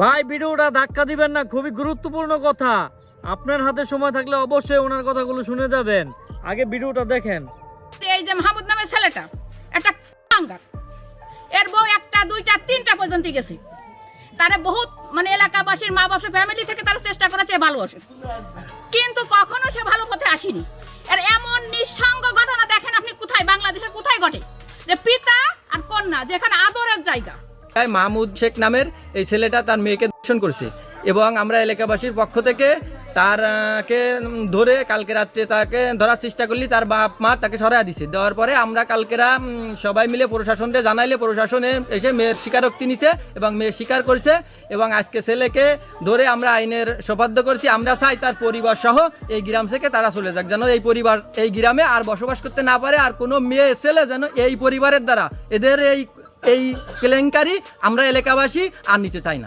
ভাই, ভিডিওটা ধাক্কা দিবেন না, খুবই গুরুত্বপূর্ণ কথা। আপনার হাতে সময় থাকলে অবশ্যই ওনার কথাগুলো শুনে যাবেন। আগে ভিডিওটা দেখেন। এই যে মাহমুদ নামের ছেলেটা, একটা কাঙ্গার। এর বউ একটা, দুইটা, তিনটা পর্যন্ত গেছে। তারা বহুত মানে এলাকাবাসীর মা বাবার ফ্যামিলি থেকে তারা চেষ্টা করেছে ভালোবাসে। কিন্তু কখনো সে ভালো পথে আসেনি। এর এমন নিঃসঙ্গ ঘটনা দেখেন আপনি কোথায় বাংলাদেশের কোথায় ঘটে? যে পিতা আর কন্যা যেখানে আদরের জায়গা। মাহমুদ শেখ নামের এই ছেলেটা তার মেয়েকে দর্শন করছে এবং আমরা এলাকাবাসীর পক্ষ থেকে তার আহ, কে ধরে কালকে রাত্রে তাকে ধরার চেষ্টা করলি তার বাপ মা তাকে সরাই দিছে। দেওয়ার পরে আমরা কালকেরা সবাই মিলে প্রশাসনকে জানাইলে প্রশাসনে এসে মেয়ের স্বীকারোক্তি নিছে এবং মেয়ে স্বীকার করছে এবং আজকে ছেলেকে ধরে আমরা আইনের সবাধ্য করছি। আমরা চাই তার পরিবার সহ এই গ্রাম থেকে তারা চলে যাক যেন এই পরিবার এই গ্রামে আর বসবাস করতে না পারে আর কোনো মেয়ে ছেলে যেন এই পরিবারের দ্বারা এদের এই এই কেলেঙ্কারি আমরা এলাকাবাসী আর নিতে চাই না।